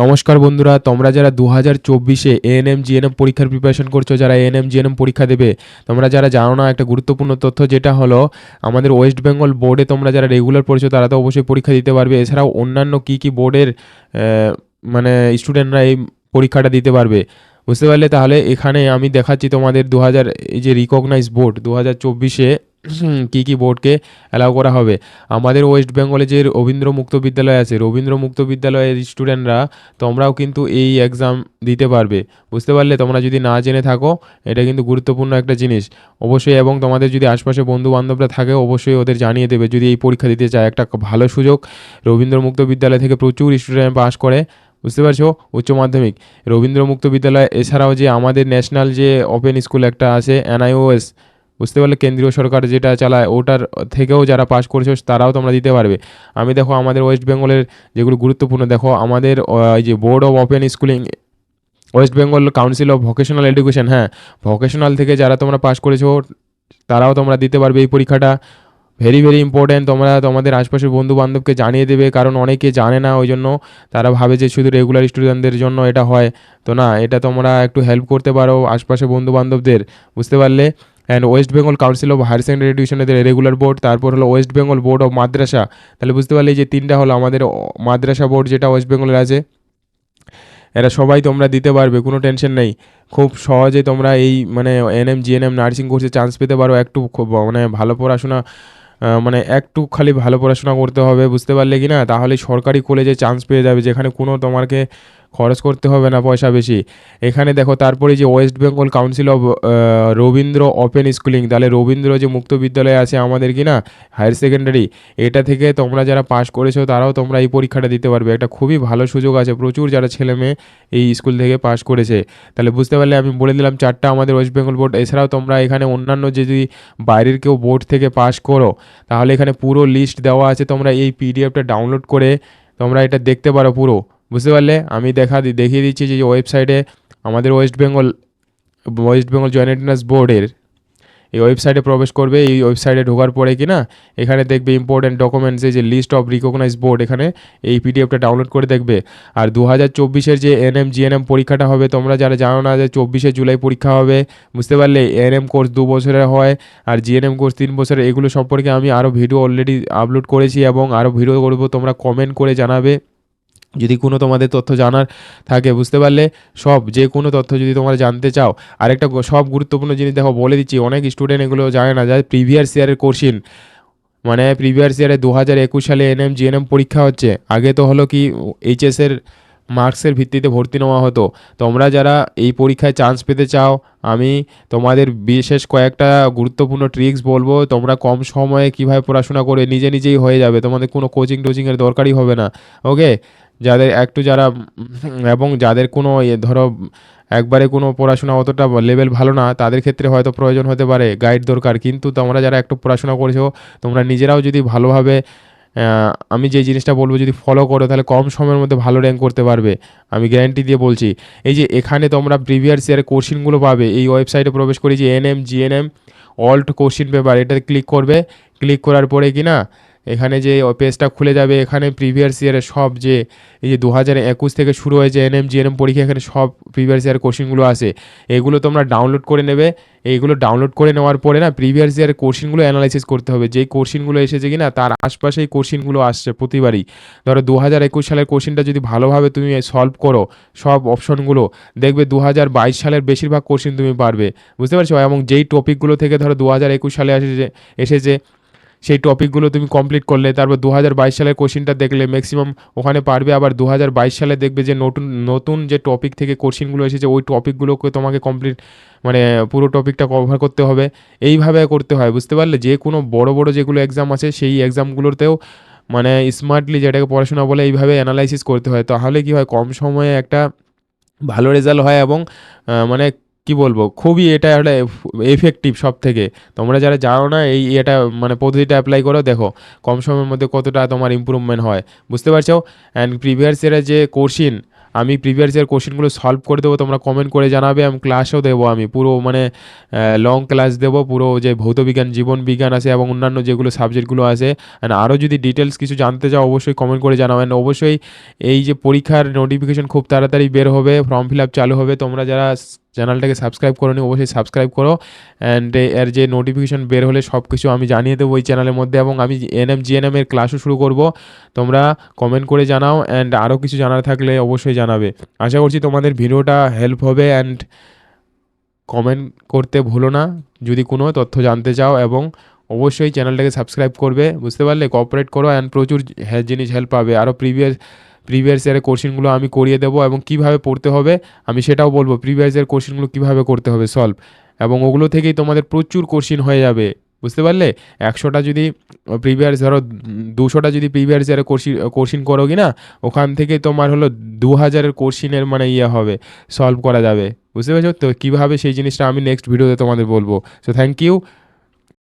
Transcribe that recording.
নমস্কার বন্ধুরা, তোমরা যারা দু হাজার চব্বিশে এএনএম জিএনএম পরীক্ষার প্রিপারেশন করছ, যারা এএনএম জিএনএম পরীক্ষা দেবে, তোমরা যারা জানো না, একটা গুরুত্বপূর্ণ তথ্য যেটা হলো, আমাদের ওয়েস্ট বেঙ্গল বোর্ডে তোমরা যারা রেগুলার পড়ছো, তারা তো অবশ্যই পরীক্ষা দিতে পারবে। এছাড়াও অন্যান্য কী কী বোর্ডের মানে স্টুডেন্টরা এই পরীক্ষাটা দিতে পারবে। বুঝতে পারলে তাহলে এখানে আমি দেখাচ্ছি তোমাদের দু হাজার এই যে রিকগনাইজ বোর্ড দু হাজার চব্বিশে কী কী বোর্ডকে অ্যালাউ করা হবে? আমাদের ওয়েস্ট বেঙ্গলে যে রবীন্দ্র মুক্ত বিদ্যালয় আছে, রবীন্দ্র মুক্ত বিদ্যালয়ের স্টুডেন্টরা তোমরাও কিন্তু এই এক্সাম দিতে পারবে। বুঝতে পারলে? তোমরা যদি না জেনে থাকো, এটা কিন্তু গুরুত্বপূর্ণ একটা জিনিস। অবশ্যই এবং তোমাদের যদি আশপাশে বন্ধু বান্ধবরা থাকে, অবশ্যই ওদের জানিয়ে দেবে। যদি এই পরীক্ষা দিতে চায়, একটা ভালো সুযোগ। রবীন্দ্র মুক্ত বিদ্যালয় থেকে প্রচুর স্টুডেন্ট পাস করে। বুঝতে পারছ? উচ্চ মাধ্যমিক। রবীন্দ্র মুক্ত বিদ্যালয়, এছাড়াও যে আমাদের ন্যাশনাল যে ওপেন স্কুল একটা আছে এনআইওএস বুঝতে পারলে কেন্দ্রীয় সরকার যেটা চালায়, ওটার থেকেও যারা পাস করেছ, তারাও তোমরা দিতে পারবে। আমি দেখো আমাদের ওয়েস্ট বেঙ্গলের যেগুলো গুরুত্বপূর্ণ, দেখো আমাদের এই যে board of open schooling West Bengal council of vocational education হ্যাঁ ভোকেশনাল থেকে যারা তোমরা পাস করেছ, তারাও তোমরা দিতে পারবে এই পরীক্ষাটা। ভেরি ভেরি ইম্পর্ট্যান্ট তোমরা তোমাদের আশপাশের বন্ধু বান্ধবকে জানিয়ে দেবে, কারণ অনেকে জানে না ওই জন্য। তারা ভাবে যে শুধু রেগুলার স্টুডেন্টদের জন্য এটা হয়। তো না, এটা তোমরা একটু হেল্প করতে পারো আশপাশে বন্ধু বান্ধবদের বুঝতে পারলে? And West Bengal council of higher secondary এডুকেশনের রেগুলার বোর্ড তারপর হলো West Bengal board of madrasa তাহলে বুঝতে পারলে যে তিনটা হলো আমাদের মাদ্রাসা বোর্ড যেটা ওয়েস্ট বেঙ্গলের আছে। এরা সবাই তোমরা দিতে পারবে, কোনো টেনশন নেই। খুব সহজে তোমরা এই মানে এনএম জিএনএম নার্সিং কোর্সে চান্স পেতে পারো। একটু মানে ভালো পড়াশোনা মানে একটু খালি ভালো পড়াশোনা করতে হবে, বুঝতে পারলে কি না? তাহলে সরকারি কলেজে চান্স পেয়ে যাবে, যেখানে কোনো তোমাকে খরচ করতে হবে না পয়সা বেশি। এখানে দেখো, তারপরে যে West Bengal council of Rabindra open schooling তাহলে রবীন্দ্র যে মুক্ত বিদ্যালয় আছে আমাদের কি না হায়ার সেকেন্ডারি এটা থেকে তোমরা যারা পাস করেছ, তারাও তোমরা এই পরীক্ষাটা দিতে পারবে। একটা খুবই ভালো সুযোগ আছে, প্রচুর যারা ছেলে মেয়ে এই স্কুল থেকে পাস করেছে। তাহলে বুঝতে পারলে আমি বলে দিলাম, চারটা আমাদের ওয়েস্ট বেঙ্গল বোর্ড এছাড়াও তোমরা এখানে অন্যান্য যদি বাইরের কেউ বোর্ড থেকে পাস করো, তাহলে এখানে পুরো লিস্ট দেওয়া আছে, তোমরা এই পিডিএফটা ডাউনলোড করে তোমরা এটা দেখতে পারো পুরো। বুঝতে পারলে? আমি দেখা দেখিয়ে দিচ্ছি যে ওয়েবসাইটে আমাদের West Bengal West Bengal joint entrance বোর্ডের এই ওয়েবসাইটে প্রবেশ করবে। এই ওয়েবসাইটে ঢোকার পরে কি না, এখানে দেখবে ইম্পর্টেন্ট ডকুমেন্টস যে লিস্ট অফ রিকগনাইজ বোর্ড এখানে এই পিডিএফটা ডাউনলোড করে দেখবে। আর দু হাজার চব্বিশের যে এনএম জিএনএম পরীক্ষাটা হবে, তোমরা যারা জানো না যে চব্বিশে জুলাই পরীক্ষা হবে, বুঝতে পারলে এনএম কোর্স দু বছরের হয় আর জিএনএম কোর্স তিন বছরের এগুলো সম্পর্কে আমি আরও ভিডিও অলরেডি আপলোড করেছি এবং আরও ভিডিও করব, তোমরা কমেন্ট করে জানাবে। যদি কোনো তোমাদের তথ্য জানার থাকে, বুঝতে পারলে সব, যে কোনো তথ্য যদি তোমরা জানতে চাও। আরেকটা সব গুরুত্বপূর্ণ জিনিস দেখো, বলে দিচ্ছি, অনেক স্টুডেন্ট এগুলো জানে না যায় প্রিভিয়াস ইয়ারের কোশ্চিন মানে প্রিভিয়াস ইয়ারে দু হাজার একুশ সালে এনএম, জিএনএম পরীক্ষা হচ্ছে। আগে তো হলো কি এইচএসের মার্কসের ভিত্তিতে ভর্তি নেওয়া হতো। তোমরা যারা এই পরীক্ষায় চান্স পেতে চাও, আমি তোমাদের বিশেষ কয়েকটা গুরুত্বপূর্ণ ট্রিক্স বলব। তোমরা কম সময়ে কীভাবে পড়াশোনা করে নিজে নিজেই হয়ে যাবে। তোমাদের কোনো কোচিং টোচিংয়ের দরকারই হবে না। ওকে যাদের একটু যারা, এবং যাদের কোনো ধরো একবারে কোনো পড়াশোনা অতটা লেভেল ভালো না, তাদের ক্ষেত্রে হয়তো প্রয়োজন হতে পারে গাইড দরকার। কিন্তু তোমরা যারা একটু পড়াশোনা করেছ, তোমরা নিজেরাও যদি ভালোভাবে আমি যে জিনিসটা বলব যদি ফলো করো, তাহলে কম সময়ের মধ্যে ভালো র্যাঙ্ক করতে পারবে। আমি গ্যারান্টি দিয়ে বলছি। এই যে এখানে তোমরা প্রিভিয়াস ইয়ারের কোশ্চিনগুলো পাবে, এই ওয়েবসাইটে প্রবেশ করে যে NM GNM old question paper এটাতে ক্লিক করবে। ক্লিক করার পরে কি না এখানে যে পেজটা খুলে যাবে, এখানে প্রিভিয়াস ইয়ারের সব যে, এই যে দু হাজার একুশ থেকে শুরু হয়েছে এনএম জিএনএম পরীক্ষা, এখানে সব প্রিভিয়াস ইয়ার কোশ্চিনগুলো আসে এগুলো তোমরা ডাউনলোড করে নেবে। এইগুলো ডাউনলোড করে নেওয়ার পরে না প্রিভিয়াস ইয়ারের কোশ্চিনগুলো অ্যানালাইসিস করতে হবে। যেই কোশ্চিনগুলো এসেছে কি না তার আশপাশে এই কোশ্চিনগুলো আসছে প্রতিবারই। ধরো দু হাজার একুশ সালের কোশ্চিনটা যদি ভালোভাবে তুমি সলভ করো, সব অপশনগুলো দেখবে দু হাজার বাইশ সালের বেশিরভাগ কোশ্চিন তুমি পারবে। বুঝতে পারছ? এবং যেই টপিকগুলো থেকে ধরো দু হাজার একুশ সালে এসেছে এসেছে সেই টপিকগুলো তুমি কমপ্লিট করলে, তারপর দু হাজার বাইশ সালের কোশ্চিনটা দেখলে ম্যাক্সিমাম ওখানে পারবে, আবার দু হাজার বাইশ সালে দেখবে যে নতুন নতুন যে টপিক থেকে কোশ্চিনগুলো এসেছে, ওই টপিকগুলোকে তোমাকে কমপ্লিট মানে পুরো টপিকটা কভার করতে হবে। এইভাবে করতে হয়, বুঝতে পারলে? যে কোনো বড় বড় যেগুলো এক্সাম আছে, সেই এক্সামগুলোতেও মানে স্মার্টলি যেটাকে পড়াশোনা বলে, এইভাবে অ্যানালাইসিস করতে হয়। তাহলে কী হয়? কম সময়ে একটা ভালো রেজাল্ট হয় এবং মানে কি বলব, খুবই এটা একটা এফেক্টিভ সব থেকে তোমরা যারা জানো না, এই এটা মানে পদ্ধতিটা অ্যাপ্লাই করো, দেখো কম সময়ের মধ্যে কতটা তোমার ইম্প্রুভমেন্ট হয়। বুঝতে পারছ? অ্যান্ড প্রিভিয়াস ইয়ারের যে কোশ্চিন আমি প্রিভিয়াস ইয়ার কোশ্চেনগুলো সলভ করে দেবো, তোমরা কমেন্ট করে জানাবে, আমি ক্লাসও দেবো আমি। পুরো মানে লং ক্লাস দেবো, পুরো যে ভৌতবিজ্ঞান জীবন বিজ্ঞান আছে এবং অন্যান্য যেগুলো সাবজেক্টগুলো আছে। অ্যান্ড আরও যদি ডিটেলস কিছু জানতে চাও, অবশ্যই কমেন্ট করে অ্যান্ড অবশ্যই এই যে পরীক্ষার নোটিফিকেশন খুব তাড়াতাড়ি বের হবে ফর্ম ফিল আপ চালু হবে। তোমরা যারা চ্যানেলটাকে সাবস্ক্রাইব করো নি অবশ্যই সাবস্ক্রাইব করো। অ্যান্ড এর যে নোটিফিকেশন বের হলে সব কিছু আমি জানিয়ে দেবো ওই চ্যানেলের মধ্যে এবং আমি এনএম জিএনএম এর ক্লাসও শুরু করব। তোমরা কমেন্ট করে জানাও অ্যান্ড আরও কিছু জানার থাকলে অবশ্যই জানাবে। আশা করছি তোমাদের ভিডিওটা হেল্প হবে অ্যান্ড কমেন্ট করতে ভুলো না। যদি কোনো তথ্য জানতে চাও এবং অবশ্যই চ্যানেলটাকে সাবস্ক্রাইব করবে, বুঝতে পারলে কোঅপারেট করো অ্যান্ড প্রচুর জিনিস হেল্প পাবে। আরও প্রিভিয়াস প্রিভিয়াস ইয়ারের কোশ্চেনগুলো আমি করিয়ে দেবো এবং কীভাবে পড়তে হবে, আমি সেটাও বলব। প্রিভিয়াস ইয়ার কোশ্চেনগুলো কীভাবে করতে হবে সলভ এবং ওগুলো থেকেই তোমাদের প্রচুর কোশ্চেন হয়ে যাবে, বুঝতে পারলে? একশোটা যদি প্রিভিয়াস ধরো দুশোটা যদি প্রিভিয়াস ইয়ারে কোশ্চিন কোশ্চিন করো কি না ওখান থেকে তোমার হলো দু হাজারের কোশ্চিনের মানে ইয়ে হবে সলভ করা যাবে। বুঝতে পেরেছ? তো কীভাবে সেই জিনিসটা আমি নেক্সট ভিডিওতে তোমাদের বলব। So thank you